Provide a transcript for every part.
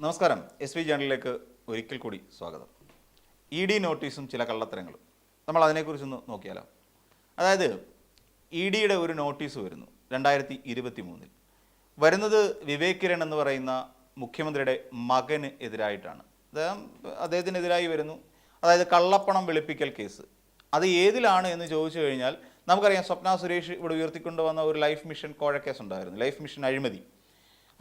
നമസ്കാരം. S V ജേണലിലേക്ക് ഒരിക്കൽ കൂടി സ്വാഗതം. ഇ ഡി നോട്ടീസും ചില കള്ളത്തരങ്ങളും. നമ്മൾ അതിനെക്കുറിച്ചൊന്ന് നോക്കിയാലോ? അതായത് ഇ ഡിയുടെ ഒരു നോട്ടീസ് വരുന്നു രണ്ടായിരത്തി ഇരുപത്തി മൂന്നിൽ വരുന്നത് വിവേക് കിരൺ എന്ന് പറയുന്ന മുഖ്യമന്ത്രിയുടെ മകന് എതിരായിട്ടാണ്. അദ്ദേഹം അദ്ദേഹത്തിനെതിരായി വരുന്നു. അതായത് കള്ളപ്പണം വെളുപ്പിക്കൽ കേസ്. അത് ഏതിലാണ് എന്ന് ചോദിച്ചു കഴിഞ്ഞാൽ നമുക്കറിയാം സ്വപ്ന സുരേഷ് ഇവിടെ ഉയർത്തിക്കൊണ്ടുവന്ന ഒരു ലൈഫ് മിഷൻ കോഴക്കേസ് ഉണ്ടായിരുന്നു ലൈഫ് മിഷൻ അഴിമതി.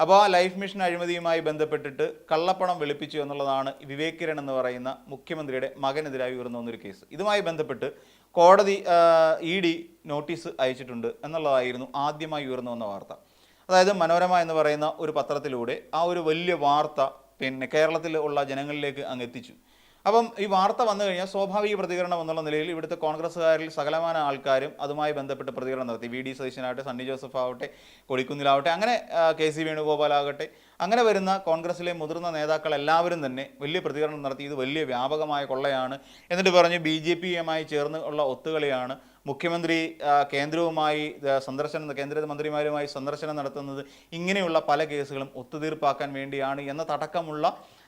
അപ്പോൾ ആ ലൈഫ് മിഷൻ അഴിമതിയുമായി ബന്ധപ്പെട്ടിട്ട് കള്ളപ്പണം വെളുപ്പിച്ചു എന്നുള്ളതാണ് വിവേക് കിരൺ എന്ന് പറയുന്ന മുഖ്യമന്ത്രിയുടെ മകനെതിരായി ഉയർന്നു വന്നൊരു കേസ് ഇതുമായി ബന്ധപ്പെട്ട് കോടതി ഇ ഡി നോട്ടീസ് അയച്ചിട്ടുണ്ട് എന്നുള്ളതായിരുന്നു ആദ്യമായി ഉയർന്നു വന്ന വാർത്ത. അതായത് മനോരമ എന്ന് പറയുന്ന ഒരു പത്രത്തിലൂടെ ആ ഒരു വലിയ വാർത്ത പിന്നെ കേരളത്തിൽ ഉള്ള ജനങ്ങളിലേക്ക് അങ്ങ് എത്തിച്ചു. അപ്പം ഈ വാർത്ത വന്നു കഴിഞ്ഞാൽ സ്വാഭാവിക പ്രതികരണം എന്നുള്ള നിലയിൽ ഇവിടുത്തെ കോൺഗ്രസ്സുകാരിൽ സകലമാന ആൾക്കാരും അതുമായി ബന്ധപ്പെട്ട് പ്രതികരണം നടത്തി. വി. ഡി. സതീശനാവട്ടെ സണ്ണി ജോസഫ് ആവട്ടെ കൊടിക്കുന്നിലാവട്ടെ അങ്ങനെ കെ. സി. വേണുഗോപാലാകട്ടെ അങ്ങനെ വരുന്ന കോൺഗ്രസിലെ മുതിർന്ന നേതാക്കൾ എല്ലാവരും തന്നെ വലിയ പ്രതികരണം നടത്തി. ഇത് വലിയ വ്യാപകമായ കൊള്ളയാണ്. എന്നിട്ട് പറഞ്ഞ് ബി ജെ പിയുമായി ചേർന്ന് ഉള്ള ഒത്തുകളിയാണ് മുഖ്യമന്ത്രി കേന്ദ്രവുമായി സന്ദർശനം കേന്ദ്ര മന്ത്രിമാരുമായി സന്ദർശനം നടത്തുന്നത്. ഇങ്ങനെയുള്ള പല കേസുകളും ഒത്തുതീർപ്പാക്കാൻ വേണ്ടിയാണ് എന്ന തടക്കമുള്ള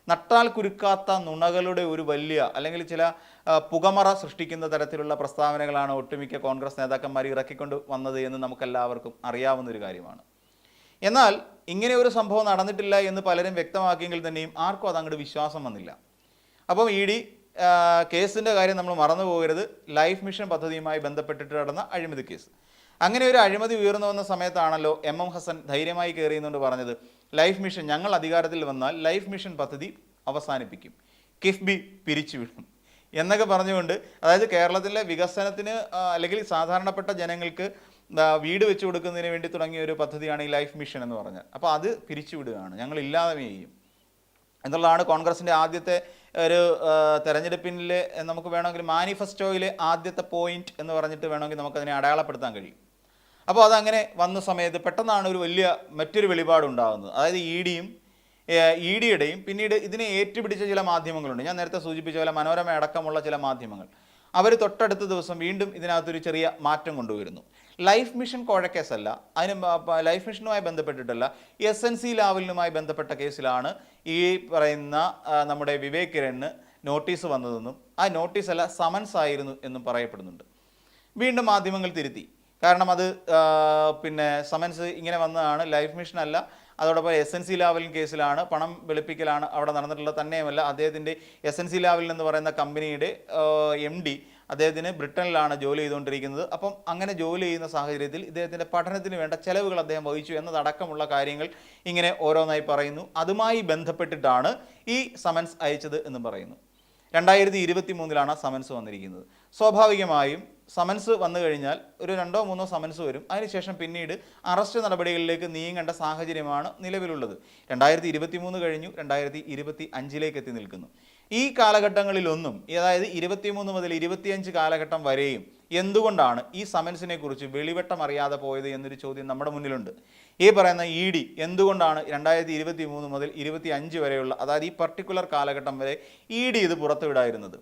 നട്ടാൽ കുരുക്കാത്ത നുണകളുടെ ഒരു വലിയ അല്ലെങ്കിൽ ചില പുകമറ സൃഷ്ടിക്കുന്ന തരത്തിലുള്ള പ്രസ്താവനകളാണ് ഒട്ടുമിക്ക കോൺഗ്രസ് നേതാക്കന്മാർ ഇറക്കിക്കൊണ്ട് വന്നത് എന്ന് നമുക്കെല്ലാവർക്കും അറിയാവുന്ന ഒരു കാര്യമാണ്. എന്നാൽ ഇങ്ങനെ ഒരു സംഭവം നടന്നിട്ടില്ല എന്ന് പലരും വ്യക്തമാക്കിയെങ്കിൽ തന്നെയും ആർക്കും അത് അങ്ങോട്ട് വിശ്വാസം വന്നില്ല. അപ്പം ഇ ഡി കേസിന്റെ കാര്യം നമ്മൾ മറന്നു പോകരുത്. ലൈഫ് മിഷൻ പദ്ധതിയുമായി ബന്ധപ്പെട്ടിട്ട് നടന്ന അഴിമതി കേസ്. അങ്ങനെ ഒരു അഴിമതി ഉയർന്നു വന്ന സമയത്താണല്ലോ എം എം ഹസൻ ധൈര്യമായി കയറിയെന്നുകൊണ്ട് പറഞ്ഞത്. ലൈഫ് മിഷൻ ഞങ്ങൾ അധികാരത്തിൽ വന്നാൽ ലൈഫ് മിഷൻ പദ്ധതി അവസാനിപ്പിക്കും. കിഫ്ബി പിരിച്ചുവിടും എന്നൊക്കെ പറഞ്ഞുകൊണ്ട് അതായത് കേരളത്തിലെ വികസനത്തിന് അല്ലെങ്കിൽ സാധാരണപ്പെട്ട ജനങ്ങൾക്ക് വീട് വെച്ച് കൊടുക്കുന്നതിന് വേണ്ടി തുടങ്ങിയ ഒരു പദ്ധതിയാണ് ഈ ലൈഫ് മിഷൻ എന്ന് പറഞ്ഞാൽ. അപ്പോൾ അത് പിരിച്ചുവിടുകയാണ്. ഞങ്ങൾ ഇല്ലാതെ ചെയ്യും. എന്നുള്ളതാണ് കോൺഗ്രസിന്റെ ആദ്യത്തെ ഒരു ആ, തെരഞ്ഞെടുപ്പിലെ നമുക്ക് വേണമെങ്കിൽ മാനിഫെസ്റ്റോയിലെ ആദ്യത്തെ പോയിന്റ് എന്ന് പറഞ്ഞിട്ട് വേണമെങ്കിൽ നമുക്കതിനെ അടയാളപ്പെടുത്താൻ കഴിയും. അപ്പോൾ അതങ്ങനെ വന്ന സമയത്ത് പെട്ടെന്നാണ് ഒരു വലിയ മറ്റൊരു വെളിപാടുണ്ടാകുന്നത്. അതായത് ഇ ഡിയും ഇ ഡിയുടെയും പിന്നീട് ഇതിനെ ഏറ്റുപിടിച്ച ചില മാധ്യമങ്ങളുണ്ട്. ഞാൻ നേരത്തെ സൂചിപ്പിച്ച പോലെ മനോരമ അടക്കമുള്ള ചില മാധ്യമങ്ങൾ. അവർ തൊട്ടടുത്ത ദിവസം വീണ്ടും ഇതിനകത്തൊരു ചെറിയ മാറ്റം കൊണ്ടുവരുന്നു. ലൈഫ് മിഷൻ കോഴക്കേസല്ല. അതിന് ലൈഫ് മിഷനുമായി ബന്ധപ്പെട്ടിട്ടല്ല. എസ് എൻ സി ലാവലിനുമായി ബന്ധപ്പെട്ട കേസിലാണ് ഈ പറയുന്ന നമ്മുടെ വിവേക് കിരണിന് നോട്ടീസ് വന്നതെന്നും ആ നോട്ടീസ് അല്ല സമൻസ് ആയിരുന്നു എന്നും പറയപ്പെടുന്നുണ്ട്. വീണ്ടും മാധ്യമങ്ങൾ തിരുത്തി. കാരണം അത് പിന്നെ സമൻസ് ഇങ്ങനെ വന്നതാണ്. ലൈഫ് മിഷൻ അല്ല. അതോടൊപ്പം എസ് എൻ സി ലാവലിൻ കേസിലാണ് പണം വെളുപ്പിക്കലാണ് അവിടെ നടന്നിട്ടുള്ളത് തന്നെയുമല്ല. അദ്ദേഹത്തിന്റെ എസ് എൻ സി ലാവലിൻ എന്ന് പറയുന്ന കമ്പനിയുടെ എം ഡി അദ്ദേഹത്തിന് ബ്രിട്ടനിലാണ് ജോലി ചെയ്തുകൊണ്ടിരിക്കുന്നത്. അപ്പം അങ്ങനെ ജോലി ചെയ്യുന്ന സാഹചര്യത്തിൽ ഇദ്ദേഹത്തിന്റെ പഠനത്തിന് വേണ്ട ചെലവുകൾ അദ്ദേഹം വഹിച്ചു എന്നതടക്കമുള്ള കാര്യങ്ങൾ ഇങ്ങനെ ഓരോന്നായി പറയുന്നു. അതുമായി ബന്ധപ്പെട്ടിട്ടാണ് ഈ സമൻസ് അയച്ചത് എന്നും പറയുന്നു. രണ്ടായിരത്തി ഇരുപത്തി മൂന്നിലാണ് സമൻസ് വന്നിരിക്കുന്നത്. സ്വാഭാവികമായും സമൻസ് വന്നു കഴിഞ്ഞാൽ ഒരു രണ്ടോ മൂന്നോ സമൻസ് വരും. അതിനുശേഷം പിന്നീട് അറസ്റ്റ് നടപടികളിലേക്ക് നീങ്ങേണ്ട സാഹചര്യമാണ് നിലവിലുള്ളത്. രണ്ടായിരത്തി ഇരുപത്തി മൂന്ന് കഴിഞ്ഞു രണ്ടായിരത്തി ഇരുപത്തി അഞ്ചിലേക്ക് എത്തി നിൽക്കുന്നു. ഈ കാലഘട്ടങ്ങളിലൊന്നും അതായത് ഇരുപത്തിമൂന്ന് മുതൽ ഇരുപത്തിയഞ്ച് കാലഘട്ടം വരെയും എന്തുകൊണ്ടാണ് ഈ സമൻസിനെ കുറിച്ച് വെളിവട്ടം അറിയാതെ പോയത് എന്നൊരു ചോദ്യം നമ്മുടെ മുന്നിലുണ്ട്. ഈ പറയുന്ന ഇ ഡി എന്തുകൊണ്ടാണ് രണ്ടായിരത്തി ഇരുപത്തി മൂന്ന് മുതൽ ഇരുപത്തി അഞ്ച് വരെയുള്ള അതായത് ഈ പർട്ടിക്കുലർ കാലഘട്ടം വരെ ഇ ഡി ഇത് പുറത്തുവിടായിരുന്നത്?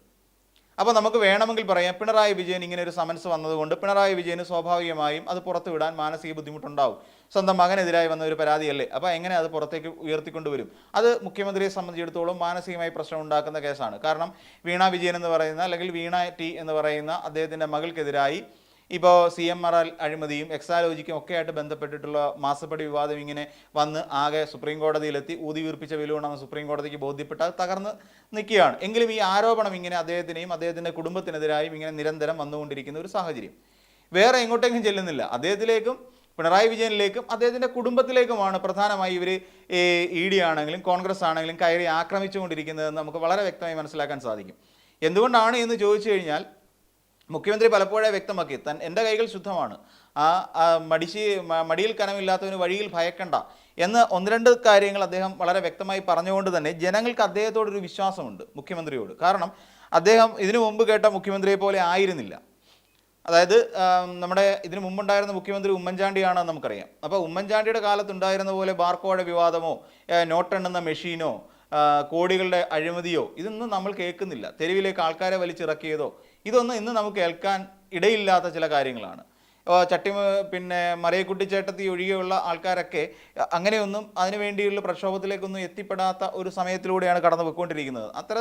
അപ്പോൾ നമുക്ക് വേണമെങ്കിൽ പറയാം പിണറായി വിജയൻ ഇങ്ങനെ ഒരു സമൻസ് വന്നതുകൊണ്ട് പിണറായി വിജയന് സ്വാഭാവികമായും അത് പുറത്തുവിടാൻ മാനസിക ബുദ്ധിമുട്ടുണ്ടാവും. സ്വന്തം മകനെതിരായി വന്ന ഒരു പരാതിയല്ലേ? അപ്പോൾ എങ്ങനെ അത് പുറത്തേക്ക് ഉയർത്തിക്കൊണ്ടുവരും? അത് മുഖ്യമന്ത്രിയെ സംബന്ധിച്ചിടത്തോളം മാനസികമായി പ്രശ്നം ഉണ്ടാക്കുന്ന കേസാണ്. കാരണം വീണ വിജയൻ എന്ന് പറയുന്ന അല്ലെങ്കിൽ വീണ ടി എന്ന് പറയുന്ന അദ്ദേഹത്തിന്റെ മകൾക്കെതിരായി ഇപ്പോൾ സി എം ആർ അഴിമതിയും എക്സാലോജിക്കും ഒക്കെ ആയിട്ട് ബന്ധപ്പെട്ടിട്ടുള്ള മാസപ്പടി വിവാദം ഇങ്ങനെ വന്ന് ആകെ സുപ്രീം കോടതിയിലെത്തി ഊതി വീർപ്പിച്ച സുപ്രീം കോടതിക്ക് ബോധ്യപ്പെട്ട് അത് തകർന്ന് നിൽക്കുകയാണ്. എങ്കിലും ഈ ആരോപണം ഇങ്ങനെ അദ്ദേഹത്തിനെയും അദ്ദേഹത്തിന്റെ കുടുംബത്തിനെതിരായും ഇങ്ങനെ നിരന്തരം വന്നുകൊണ്ടിരിക്കുന്ന ഒരു സാഹചര്യം. വേറെ എങ്ങോട്ടേക്കും ചെല്ലുന്നില്ല. അദ്ദേഹത്തിലേക്കും പിണറായി വിജയനിലേക്കും അദ്ദേഹത്തിന്റെ കുടുംബത്തിലേക്കുമാണ് പ്രധാനമായി ഇവർ ഇ ഡി ആണെങ്കിലും കോൺഗ്രസ് ആണെങ്കിലും കയറി ആക്രമിച്ചുകൊണ്ടിരിക്കുന്നതെന്ന് നമുക്ക് വളരെ വ്യക്തമായി മനസ്സിലാക്കാൻ സാധിക്കും. എന്തുകൊണ്ടാണ് എന്ന് ചോദിച്ചു കഴിഞ്ഞാൽ മുഖ്യമന്ത്രി പലപ്പോഴേ വ്യക്തമാക്കി തൻ എന്റെ കൈകൾ ശുദ്ധമാണ്. ആ മടിശി മടിയിൽ കനമില്ലാത്തവന് വഴിയിൽ ഭയക്കണ്ട. എന്ന് ഒന്ന് രണ്ട് കാര്യങ്ങൾ അദ്ദേഹം വളരെ വ്യക്തമായി പറഞ്ഞുകൊണ്ട് തന്നെ ജനങ്ങൾക്ക് അദ്ദേഹത്തോടൊരു വിശ്വാസമുണ്ട് മുഖ്യമന്ത്രിയോട്. കാരണം അദ്ദേഹം ഇതിനു മുമ്പ് കേട്ട മുഖ്യമന്ത്രിയെ പോലെ ആയിരുന്നില്ല. അതായത് നമ്മുടെ ഇതിനു മുമ്പുണ്ടായിരുന്ന മുഖ്യമന്ത്രി ഉമ്മൻചാണ്ടിയാണെന്ന് നമുക്കറിയാം. അപ്പോൾ ഉമ്മൻചാണ്ടിയുടെ കാലത്തുണ്ടായിരുന്ന പോലെ ബാർക്കോഴ വിവാദമോ നോട്ടെണ്ണുന്ന മെഷീനോ കോടികളുടെ അഴിമതിയോ ഇതൊന്നും നമ്മൾ കേൾക്കുന്നില്ല. തെരുവിലേക്ക് ആൾക്കാരെ വലിച്ചിറക്കിയതോ ഇതൊന്നും ഇന്ന് നമുക്ക് കേൾക്കാൻ ഇടയില്ലാത്ത ചില കാര്യങ്ങളാണ്. ചട്ടി പിന്നെ മറിയക്കുട്ടി ചേട്ടത്തി ഒഴികെയുള്ള ആൾക്കാരൊക്കെ അങ്ങനെയൊന്നും അതിനു വേണ്ടിയുള്ള പ്രക്ഷോഭത്തിലേക്കൊന്നും എത്തിപ്പെടാത്ത ഒരു സമയത്തിലൂടെയാണ് കടന്നു പോയിക്കൊണ്ടിരിക്കുന്നത് അത്ര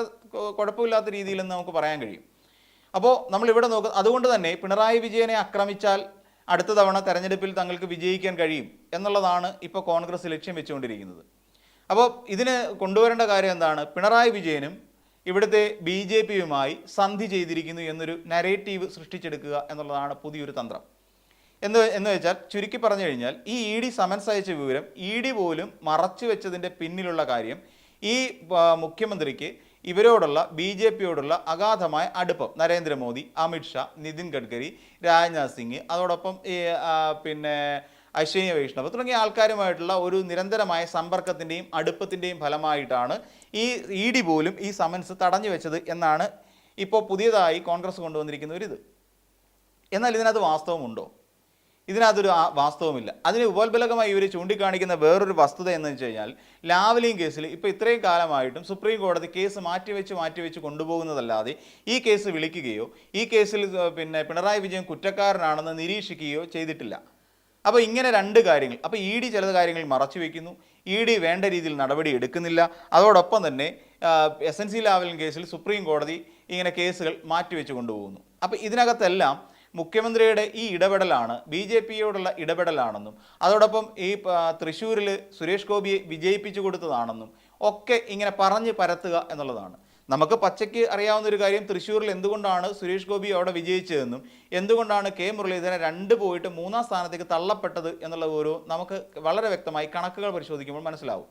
കുഴപ്പമില്ലാത്ത രീതിയിലെന്ന് നമുക്ക് പറയാൻ കഴിയും. അപ്പോൾ നമ്മളിവിടെ നോക്കുക അതുകൊണ്ട് തന്നെ പിണറായി വിജയനെ ആക്രമിച്ചാൽ അടുത്ത തവണ തെരഞ്ഞെടുപ്പിൽ തങ്ങൾക്ക് വിജയിക്കാൻ കഴിയും എന്നുള്ളതാണ് ഇപ്പോൾ കോൺഗ്രസ് ലക്ഷ്യം വെച്ചുകൊണ്ടിരിക്കുന്നത്. അപ്പോൾ ഇതിന് കൊണ്ടുവരേണ്ട കാര്യം എന്താണ്? പിണറായി വിജയനും ഇവിടുത്തെ ബി ജെ പിയുമായി സന്ധി ചെയ്തിരിക്കുന്നു എന്നൊരു നരേറ്റീവ് സൃഷ്ടിച്ചെടുക്കുക എന്നുള്ളതാണ് പുതിയൊരു തന്ത്രം. എന്ന് എന്ന് വെച്ചാൽ ചുരുക്കി പറഞ്ഞു കഴിഞ്ഞാൽ ഈ ഇ ഡി സമൻസ് അയച്ച വിവരം ഇ ഡി പോലും മറച്ചു വെച്ചതിന്റെ പിന്നിലുള്ള കാര്യം ഈ മുഖ്യമന്ത്രിക്ക് ഇവരോടുള്ള ബി ജെ പിയോടുള്ള അഗാധമായ അടുപ്പം നരേന്ദ്രമോദി അമിത്ഷാ നിതിൻ ഗഡ്കരി രാജ്നാഥ് സിംഗ് അതോടൊപ്പം ഈ പിന്നെ അശ്വിനി വൈഷ്ണവ് തുടങ്ങിയ ആൾക്കാരുമായിട്ടുള്ള ഒരു നിരന്തരമായ സമ്പർക്കത്തിന്റെയും അടുപ്പത്തിന്റെയും ഫലമായിട്ടാണ് ഈ ഇ ഡി പോലും ഈ സമൻസ് തടഞ്ഞു വെച്ചത് എന്നാണ് ഇപ്പോൾ പുതിയതായി കോൺഗ്രസ് കൊണ്ടുവന്നിരിക്കുന്ന ഒരു ഇത് എന്നാൽ ഇതിനകത്ത് വാസ്തവമുണ്ടോ? ഇതിനകത്തൊരു വാസ്തവമില്ല. അതിന് ഉപോത്ബലകമായി ഇവർ ചൂണ്ടിക്കാണിക്കുന്ന വേറൊരു വസ്തുത എന്ന് വെച്ച് കഴിഞ്ഞാൽ ലാവലിംഗ് കേസിൽ ഇപ്പോൾ ഇത്രയും കാലമായിട്ടും സുപ്രീം കോടതി കേസ് മാറ്റിവെച്ച് മാറ്റിവെച്ച് കൊണ്ടുപോകുന്നതല്ലാതെ ഈ കേസ് വിളിക്കുകയോ ഈ കേസിൽ പിന്നെ പിണറായി വിജയൻ കുറ്റക്കാരനാണെന്ന് നിരീക്ഷിക്കുകയോ ചെയ്തിട്ടില്ല. അപ്പോൾ ഇങ്ങനെ രണ്ട് കാര്യങ്ങൾ. അപ്പോൾ ഇ ഡി ചിലത് കാര്യങ്ങൾ മറച്ചു വയ്ക്കുന്നു ഇ ഡി വേണ്ട രീതിയിൽ നടപടി എടുക്കുന്നില്ല. അതോടൊപ്പം തന്നെ എസ് എൻ സി ലാവലിൻ കേസിൽ സുപ്രീം കോടതി ഇങ്ങനെ കേസുകൾ മാറ്റിവെച്ച് കൊണ്ടുപോകുന്നു. അപ്പോൾ ഇതിനകത്തെല്ലാം മുഖ്യമന്ത്രിയുടെ ഈ ഇടപെടലാണ് ബി ജെ പിയോടുള്ള ഇടപെടലാണെന്നും അതോടൊപ്പം ഈ തൃശ്ശൂരിൽ സുരേഷ് ഗോപിയെ വിജയിപ്പിച്ചു കൊടുത്തതാണെന്നും ഒക്കെ ഇങ്ങനെ പറഞ്ഞ് പരത്തുക എന്നുള്ളതാണ്. നമുക്ക് പച്ചയ്ക്ക് അറിയാവുന്ന ഒരു കാര്യം തൃശ്ശൂരിൽ എന്തുകൊണ്ടാണ് സുരേഷ് ഗോപി അവിടെ വിജയിച്ചതെന്നും എന്തുകൊണ്ടാണ് കെ മുരളീധരൻ രണ്ട് പോയിട്ട് മൂന്നാം സ്ഥാനത്തേക്ക് തള്ളപ്പെട്ടത് എന്നുള്ള ഒരു നമുക്ക് വളരെ വ്യക്തമായി കണക്കുകൾ പരിശോധിക്കുമ്പോൾ മനസ്സിലാവും.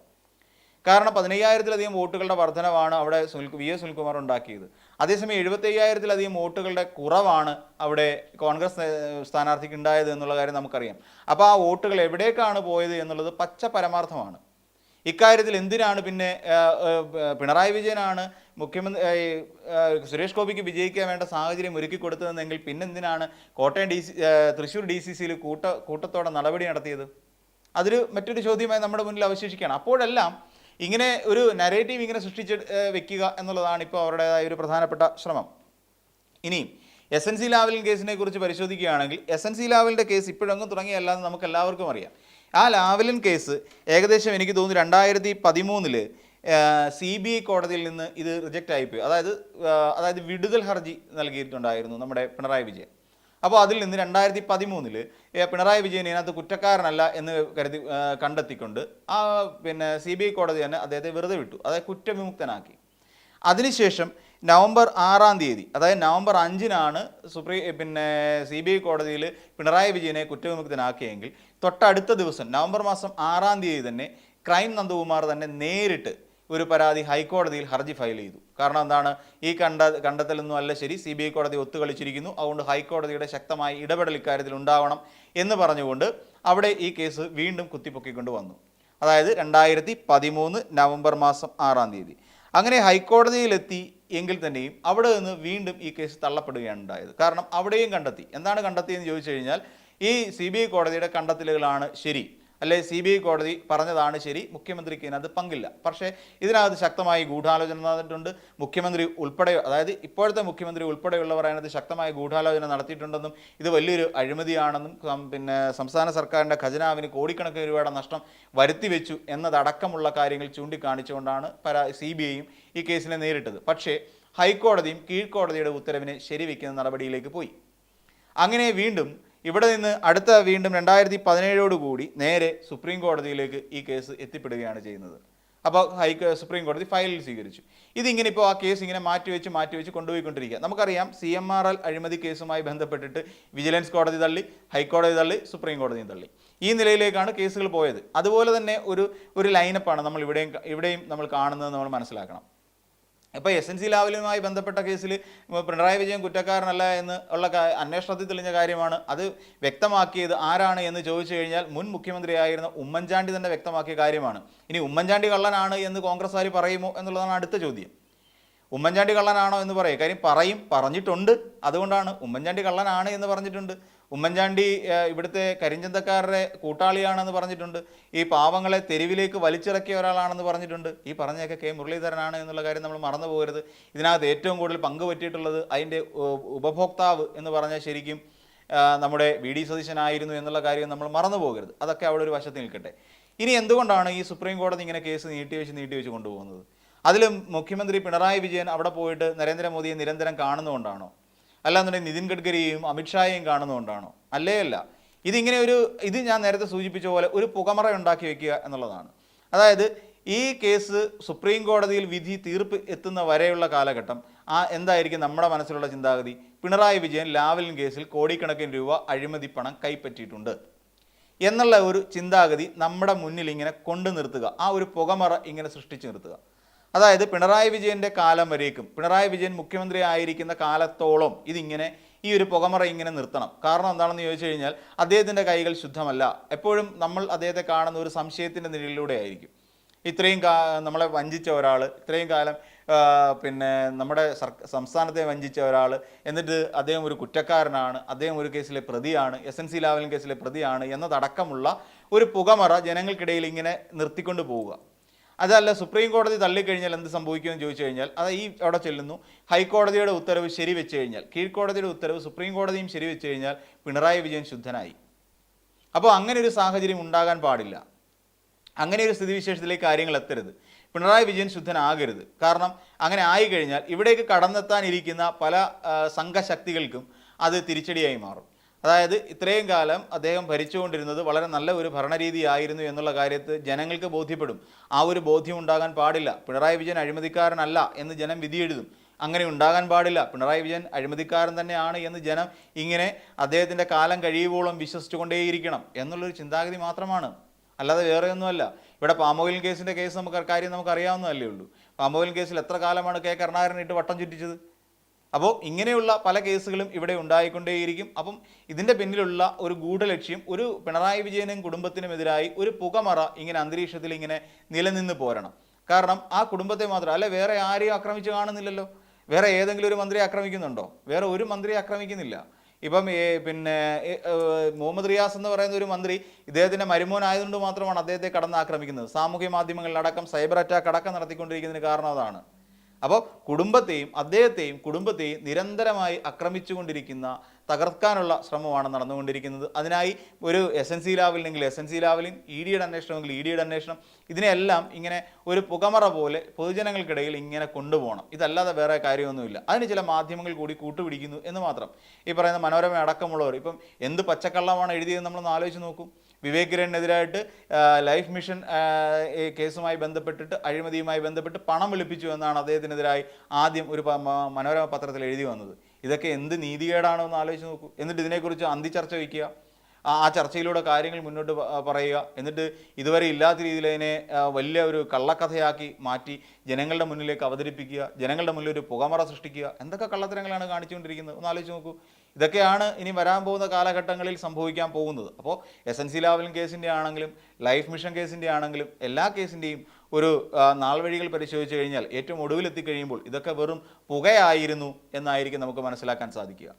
കാരണം പതിനയ്യായിരത്തിലധികം വോട്ടുകളുടെ വർധനവാണ് അവിടെ സുനിൽ വി എസ് സുനിൽകുമാർ ഉണ്ടാക്കിയത്. അതേസമയം എഴുപത്തയ്യായിരത്തിലധികം വോട്ടുകളുടെ കുറവാണ് അവിടെ കോൺഗ്രസ് സ്ഥാനാർത്ഥിക്ക് ഉണ്ടായത് എന്നുള്ള കാര്യം നമുക്കറിയാം. അപ്പോൾ ആ വോട്ടുകൾ എവിടേക്കാണ് പോയത് എന്നുള്ളത് പച്ച പരമാർത്ഥമാണ്. ഇക്കാര്യത്തിൽ എന്തിനാണ് പിന്നെ പിണറായി വിജയനാണ് മുഖ്യമന്ത്രി സുരേഷ് ഗോപിക്ക് വിജയിക്കാൻ വേണ്ട സാഹചര്യം ഒരുക്കി കൊടുത്തതെന്നെങ്കിൽ പിന്നെന്തിനാണ് Kottayam D C Thrissur D C സിയിൽ കൂട്ട കൂട്ടത്തോടെ നടപടി നടത്തിയത്? അതൊരു മറ്റൊരു ചോദ്യമായി നമ്മുടെ മുന്നിൽ അവശേഷിക്കുകയാണ്. അപ്പോഴെല്ലാം ഇങ്ങനെ ഒരു നരേറ്റീവ് ഇങ്ങനെ സൃഷ്ടിച്ച് വെക്കുക എന്നുള്ളതാണ് ഇപ്പോൾ അവരുടേതായ ഒരു പ്രധാനപ്പെട്ട ശ്രമം. ഇനിയും എസ് എൻ സി ലാവലിൻ കേസിനെ കുറിച്ച് പരിശോധിക്കുകയാണെങ്കിൽ എസ് എൻ സി ലാവലിന്റെ കേസ് ഇപ്പോഴെങ്ങും തുടങ്ങിയല്ലാന്ന് നമുക്ക് എല്ലാവർക്കും അറിയാം. ആ ലാവലിൻ കേസ് ഏകദേശം എനിക്ക് തോന്നുന്നു രണ്ടായിരത്തി പതിമൂന്നിൽ സി ബി ഐ കോടതിയിൽ നിന്ന് ഇത് റിജക്റ്റ് ആയിപ്പോയി അതായത് അതായത് വിടുതൽ ഹർജി നൽകിയിട്ടുണ്ടായിരുന്നു നമ്മുടെ പിണറായി വിജയൻ. അപ്പോൾ അതിൽ നിന്ന് രണ്ടായിരത്തി പതിമൂന്നിൽ പിണറായി വിജയൻ ഇതിനകത്ത് കുറ്റക്കാരനല്ല എന്ന് കരുതി കണ്ടെത്തിക്കൊണ്ട് ആ പിന്നെ സി ബി ഐ കോടതി തന്നെ അദ്ദേഹത്തെ വെറുതെ വിട്ടു. അതായത് കുറ്റവിമുക്തനാക്കി. അതിനുശേഷം നവംബർ ആറാം തീയതി അതായത് നവംബർ അഞ്ചിനാണ് സുപ്രീം പിന്നെ സി ബി ഐ കോടതിയിൽ പിണറായി വിജയനെ കുറ്റവിമുക്തനാക്കിയെങ്കിൽ തൊട്ടടുത്ത ദിവസം നവംബർ മാസം ആറാം തീയതി തന്നെ ക്രൈം നന്ദകുമാർ തന്നെ നേരിട്ട് ഒരു പരാതി ഹൈക്കോടതിയിൽ ഹർജി ഫയൽ ചെയ്തു. കാരണം എന്താണ്? ഈ കണ്ട കണ്ടെത്തലൊന്നും അല്ല ശരി സി ബി ഐ കോടതി ഒത്തുകളിച്ചിരിക്കുന്നു. അതുകൊണ്ട് ഹൈക്കോടതിയുടെ ശക്തമായ ഇടപെടൽ ഇക്കാര്യത്തിൽ ഉണ്ടാവണം എന്ന് പറഞ്ഞുകൊണ്ട് അവിടെ ഈ കേസ് വീണ്ടും കുത്തിപ്പൊക്കിക്കൊണ്ട് വന്നു. അതായത് രണ്ടായിരത്തി പതിമൂന്ന് നവംബർ മാസം ആറാം തീയതി. അങ്ങനെ ഹൈക്കോടതിയിലെത്തി എങ്കിൽ തന്നെയും അവിടെ നിന്ന് വീണ്ടും ഈ കേസ് തള്ളപ്പെടുകയാണ് ഉണ്ടായത്. കാരണം അവിടെയും കണ്ടെത്തി. എന്താണ് കണ്ടെത്തിയെന്ന് ചോദിച്ചു കഴിഞ്ഞാൽ ഈ സി കോടതിയുടെ കണ്ടെത്തലുകളാണ് ശരി. അല്ലെ സി ബി ഐ കോടതി പറഞ്ഞതാണ് ശരി മുഖ്യമന്ത്രിക്ക് ഇതിനകത്ത് പങ്കില്ല. പക്ഷേ ഇതിനകത്ത് ശക്തമായി ഗൂഢാലോചന നടന്നിട്ടുണ്ട്. മുഖ്യമന്ത്രി ഉൾപ്പെടെ അതായത് ഇപ്പോഴത്തെ മുഖ്യമന്ത്രി ഉൾപ്പെടെയുള്ളവർ അതിനകത്ത് ശക്തമായ ഗൂഢാലോചന നടത്തിയിട്ടുണ്ടെന്നും ഇത് വലിയൊരു അഴിമതിയാണെന്നും പിന്നെ സംസ്ഥാന സർക്കാരിന്റെ ഖജനാവിന് കോടിക്കണക്കിന് രൂപയുടെ നഷ്ടം വരുത്തി വെച്ചു എന്നതടക്കമുള്ള കാര്യങ്ങൾ ചൂണ്ടിക്കാണിച്ചുകൊണ്ടാണ് പരാ സി ബി ഐയും ഈ കേസിനെ നേരിട്ടത്. പക്ഷേ ഹൈക്കോടതിയും കീഴ്ക്കോടതിയുടെ ഉത്തരവിനെ ശരിവെക്കുന്ന നടപടിയിലേക്ക് പോയി. അങ്ങനെ വീണ്ടും ഇവിടെ നിന്ന് അടുത്ത വീണ്ടും രണ്ടായിരത്തി പതിനേഴോട് കൂടി നേരെ സുപ്രീം കോടതിയിലേക്ക് ഈ കേസ് എത്തിപ്പെടുകയാണ് ചെയ്യുന്നത്. അപ്പോൾ ഹൈ സുപ്രീം കോടതി ഫയലിൽ സ്വീകരിച്ചു. ഇതിങ്ങനെ ഇപ്പോൾ ആ കേസ് ഇങ്ങനെ മാറ്റിവെച്ച് മാറ്റിവെച്ച് കൊണ്ടുപോയിക്കൊണ്ടിരിക്കുക. നമുക്കറിയാം സി എം ആർ എൽ അഴിമതി കേസുമായി ബന്ധപ്പെട്ടിട്ട് വിജിലൻസ് കോടതി തള്ളി ഹൈക്കോടതി തള്ളി സുപ്രീം കോടതിയും തള്ളി. ഈ നിലയിലേക്കാണ് കേസുകൾ പോയത്. അതുപോലെ തന്നെ ഒരു ഒരു ലൈനപ്പാണ് നമ്മൾ ഇവിടെയും ഇവിടെയും നമ്മൾ കാണുന്നത് നമ്മൾ മനസ്സിലാക്കണം. ഇപ്പോൾ എസ് എൻ സി ലാവലുമായി ബന്ധപ്പെട്ട കേസിൽ പിണറായി വിജയൻ കുറ്റക്കാരനല്ല എന്ന് ഉള്ള അന്വേഷണത്തിൽ തെളിഞ്ഞ കാര്യമാണ്. അത് വ്യക്തമാക്കിയത് ആരാണ് എന്ന് ചോദിച്ചു കഴിഞ്ഞാൽ മുൻ മുഖ്യമന്ത്രിയായിരുന്ന ഉമ്മൻചാണ്ടി തന്നെ വ്യക്തമാക്കിയ കാര്യമാണ്. ഇനി ഉമ്മൻചാണ്ടി കള്ളനാണ് എന്ന് കോൺഗ്രസ്സുകാർ പറയുമോ എന്നുള്ളതാണ് അടുത്ത ചോദ്യം. ഉമ്മൻചാണ്ടി കള്ളനാണോ എന്ന് പറയും. കാര്യം പറയും പറഞ്ഞിട്ടുണ്ട്. അതുകൊണ്ടാണ് ഉമ്മൻചാണ്ടി കള്ളനാണ് എന്ന് പറഞ്ഞിട്ടുണ്ട്. ഉമ്മൻചാണ്ടി ഇവിടുത്തെ കരിഞ്ചന്തക്കാരുടെ കൂട്ടാളിയാണെന്ന് പറഞ്ഞിട്ടുണ്ട്. ഈ പാവങ്ങളെ തെരുവിലേക്ക് വലിച്ചിറക്കിയ ഒരാളാണെന്ന് പറഞ്ഞിട്ടുണ്ട്. ഈ പറഞ്ഞൊക്കെ കെ മുരളീധരനാണ് എന്നുള്ള കാര്യം നമ്മൾ മറന്നു പോകരുത്. ഇതിനകത്ത് ഏറ്റവും കൂടുതൽ പങ്ക് പറ്റിയിട്ടുള്ളത് അതിന്റെ ഉപഭോക്താവ് എന്ന് പറഞ്ഞാൽ ശരിക്കും നമ്മുടെ വി ഡി സതീശനായിരുന്നു എന്നുള്ള കാര്യം നമ്മൾ മറന്നു പോകരുത്. അതൊക്കെ അവിടെ ഒരു വശത്ത് നിൽക്കട്ടെ. ഇനി എന്തുകൊണ്ടാണ് ഈ സുപ്രീം കോടതി ഇങ്ങനെ കേസ് നീട്ടിവെച്ച് നീട്ടിവെച്ച് കൊണ്ടുപോകുന്നത്? അതിലും മുഖ്യമന്ത്രി പിണറായി വിജയൻ അവിടെ പോയിട്ട് നരേന്ദ്രമോദിയെ നിരന്തരം കാണുന്നതുകൊണ്ടാണോ? അല്ലാന്നുണ്ടെങ്കിൽ നിതിൻ ഗഡ്കരിയെയും അമിത്ഷായെയും കാണുന്നതുകൊണ്ടാണോ? അല്ലേ അല്ല. ഇതിങ്ങനെ ഒരു ഇത് ഞാൻ നേരത്തെ സൂചിപ്പിച്ച പോലെ ഒരു പുകമറ ഉണ്ടാക്കി വെക്കുക എന്നുള്ളതാണ്. അതായത് ഈ കേസ് സുപ്രീം കോടതിയിൽ വിധി തീർപ്പ് എത്തുന്ന വരെയുള്ള കാലഘട്ടം ആ എന്തായിരിക്കും നമ്മുടെ മനസ്സിലുള്ള ചിന്താഗതി? പിണറായി വിജയൻ ലാവലിൻ കേസിൽ കോടിക്കണക്കിന് രൂപ അഴിമതി പണം കൈപ്പറ്റിയിട്ടുണ്ട്. എന്നുള്ള ഒരു ചിന്താഗതി നമ്മുടെ മുന്നിൽ ഇങ്ങനെ കൊണ്ടു നിർത്തുക ആ ഒരു പുകമറ ഇങ്ങനെ സൃഷ്ടിച്ചു നിർത്തുക. അതായത് പിണറായി വിജയന്റെ കാലം വരേക്കും. പിണറായി വിജയൻ മുഖ്യമന്ത്രി ആയിരിക്കുന്ന കാലത്തോളം ഇതിങ്ങനെ ഈ ഒരു പുകമറ ഇങ്ങനെ നിർത്തണം. കാരണം എന്താണെന്ന് ചോദിച്ചു കഴിഞ്ഞാൽ അദ്ദേഹത്തിന്റെ കൈകൾ ശുദ്ധമല്ല. എപ്പോഴും നമ്മൾ അദ്ദേഹത്തെ കാണുന്ന ഒരു സംശയത്തിന്റെ നിഴലിലൂടെ ആയിരിക്കും. ഇത്രയും കാ നമ്മളെ വഞ്ചിച്ച ഒരാൾ ഇത്രയും കാലം പിന്നെ നമ്മുടെ സംസ്ഥാനത്തെ വഞ്ചിച്ച ഒരാൾ എന്നിട്ട് അദ്ദേഹം ഒരു കുറ്റക്കാരനാണ് അദ്ദേഹം ഒരു കേസിലെ പ്രതിയാണ് എസ് എൻ സി ലാവലിൻ കേസിലെ പ്രതിയാണ് എന്നതടക്കമുള്ള ഒരു പുകമറ ജനങ്ങൾക്കിടയിൽ ഇങ്ങനെ നിർത്തിക്കൊണ്ട് പോവുക. അതല്ല സുപ്രീം കോടതി തള്ളിക്കഴിഞ്ഞാൽ എന്ത് സംഭവിക്കുമെന്ന് ചോദിച്ചു കഴിഞ്ഞാൽ അത് ഈ അവിടെ ചെല്ലുന്നു. ഹൈക്കോടതിയുടെ ഉത്തരവ് ശരിവെച്ച് കഴിഞ്ഞാൽ കീഴ്ക്കോടതിയുടെ ഉത്തരവ് സുപ്രീം കോടതിയും ശരിവെച്ച് കഴിഞ്ഞാൽ പിണറായി വിജയൻ ശുദ്ധനായി. അപ്പോൾ അങ്ങനെ ഒരു സാഹചര്യം ഉണ്ടാകാൻ പാടില്ല. അങ്ങനെ ഒരു സ്ഥിതിവിശേഷത്തിലേക്ക് കാര്യങ്ങൾ എത്തരുത്. പിണറായി വിജയൻ ശുദ്ധനാകരുത്. കാരണം അങ്ങനെ ആയിക്കഴിഞ്ഞാൽ ഇവിടേക്ക് കടന്നെത്താനിരിക്കുന്ന പല സംഘശക്തികൾക്കും അത് തിരിച്ചടിയായി മാറും. അതായത് ഇത്രയും കാലം അദ്ദേഹം ഭരിച്ചുകൊണ്ടിരുന്നത് വളരെ നല്ല ഒരു ഭരണരീതിയായിരുന്നു എന്നുള്ള കാര്യത്തിൽ ജനങ്ങൾക്ക് ബോധ്യപ്പെടും. ആ ഒരു ബോധ്യം ഉണ്ടാകാൻ പാടില്ല. പിണറായി വിജയൻ അഴിമതിക്കാരനല്ല എന്ന് ജനം വിധിയെഴുതും. അങ്ങനെ ഉണ്ടാകാൻ പാടില്ല. പിണറായി വിജയൻ അഴിമതിക്കാരൻ തന്നെയാണ് എന്ന് ജനം ഇങ്ങനെ അദ്ദേഹത്തിന്റെ കാലം കഴിയുവോളം വിശ്വസിച്ചുകൊണ്ടേയിരിക്കണം എന്നുള്ളൊരു ചിന്താഗതി മാത്രമാണ്. അല്ലാതെ വേറെയൊന്നുമല്ല. ഇവിടെ പാമോയിൽ കേസിന്റെ കേസ് നമുക്ക് കാര്യം നമുക്ക് അറിയാവുന്നതല്ലേ ഉള്ളൂ. പാമോയിൽ കേസിൽ എത്ര കാലമാണ് കെ കരുണാകരൻ ഇട്ട് വട്ടം ചുറ്റിച്ചത്? അപ്പോൾ ഇങ്ങനെയുള്ള പല കേസുകളും ഇവിടെ ഉണ്ടായിക്കൊണ്ടേയിരിക്കും. അപ്പം ഇതിന്റെ പിന്നിലുള്ള ഒരു ഗൂഢലക്ഷ്യം ഒരു പിണറായി വിജയനും കുടുംബത്തിനുമെതിരായി ഒരു പുകമറ ഇങ്ങനെ അന്തരീക്ഷത്തിൽ ഇങ്ങനെ നിലനിന്ന് പോരണം. കാരണം ആ കുടുംബത്തെ മാത്രം അല്ലെ വേറെ ആരെയും ആക്രമിച്ച് കാണുന്നില്ലല്ലോ? വേറെ ഏതെങ്കിലും ഒരു മന്ത്രി ആക്രമിക്കുന്നുണ്ടോ? വേറെ ഒരു മന്ത്രി ആക്രമിക്കുന്നില്ല. ഇപ്പം പിന്നെ മുഹമ്മദ് റിയാസ് എന്ന് പറയുന്ന ഒരു മന്ത്രി ഇദ്ദേഹത്തിന്റെ മരുമോൻ ആയതുകൊണ്ട് മാത്രമാണ് അദ്ദേഹത്തെ കടന്ന് ആക്രമിക്കുന്നത്. സാമൂഹ്യ മാധ്യമങ്ങളിലടക്കം സൈബർ അറ്റാക്ക് അടക്കം നടത്തിക്കൊണ്ടിരിക്കുന്നതിന് കാരണം അതാണ്. അപ്പോൾ കുടുംബത്തെയും അദ്ദേഹത്തെയും കുടുംബത്തെയും നിരന്തരമായി ആക്രമിച്ചുകൊണ്ടിരിക്കുന്ന തകർക്കാനുള്ള ശ്രമമാണ് നടന്നുകൊണ്ടിരിക്കുന്നത്. അതിനായി ഒരു S N C ലാവലിനെങ്കിൽ S N C Lavalin E ഡിയുടെ അന്വേഷണമെങ്കിൽ ഇ ഡിയുടെ അന്വേഷണം ഇതിനെല്ലാം ഇങ്ങനെ ഒരു പുകമറ പോലെ പൊതുജനങ്ങൾക്കിടയിൽ ഇങ്ങനെ കൊണ്ടുപോകണം. ഇതല്ലാതെ വേറെ കാര്യമൊന്നുമില്ല. അതിന് ചില മാധ്യമങ്ങൾ കൂടി കൂട്ടുപിടിക്കുന്നു എന്ന് മാത്രം. ഈ പറയുന്ന മനോരമ അടക്കമുള്ളവർ ഇപ്പം എന്ത് പച്ചക്കള്ളമാണ് എഴുതിയത് നമ്മളൊന്ന് ആലോചിച്ച് നോക്കും. വിവേക് കിരണിനെതിരായിട്ട് ലൈഫ് മിഷൻ കേസുമായി ബന്ധപ്പെട്ടിട്ട് അഴിമതിയുമായി ബന്ധപ്പെട്ട് പണം വെളുപ്പിച്ചു എന്നാണ് അദ്ദേഹത്തിനെതിരായി ആദ്യം ഒരു മനോരമ പത്രത്തിൽ എഴുതി വന്നത്. ഇതൊക്കെ എന്ത് നീതികേടാണോ എന്ന് ആലോചിച്ച് നോക്കൂ. എന്നിട്ട് ഇതിനെക്കുറിച്ച് അന്തി ചർച്ച വയ്ക്കുക. ആ ചർച്ചയിലൂടെ കാര്യങ്ങൾ മുന്നോട്ട് പറയുക. എന്നിട്ട് ഇതുവരെ ഇല്ലാത്ത രീതിയിൽ അതിനെ വലിയ ഒരു കള്ളക്കഥയാക്കി മാറ്റി ജനങ്ങളുടെ മുന്നിലേക്ക് അവതരിപ്പിക്കുക ജനങ്ങളുടെ മുന്നിൽ ഒരു പുകമറ സൃഷ്ടിക്കുക. എന്തൊക്കെ കള്ളത്തരങ്ങളാണ് കാണിച്ചുകൊണ്ടിരിക്കുന്നത്? ഒന്ന് ആലോചിച്ച് നോക്കൂ. ഇതൊക്കെയാണ് ഇനി വരാൻ പോകുന്ന കാലഘട്ടങ്ങളിൽ സംഭവിക്കാൻ പോകുന്നത്. അപ്പോൾ എസ് എൻ സി ലാവലിൻ കേസിന്റെ ആണെങ്കിലും ലൈഫ് മിഷൻ കേസിന്റെ ആണെങ്കിലും എല്ലാ കേസിന്റെയും ഒരു നാൾവഴികൾ നാൾ വഴികൾ പരിശോധിച്ച് കഴിഞ്ഞാൽ ഏറ്റവും ഒടുവിലെത്തിക്കഴിയുമ്പോൾ ഇതൊക്കെ വെറും പുകയായിരുന്നു എന്നായിരിക്കും നമുക്ക് മനസ്സിലാക്കാൻ സാധിക്കുക.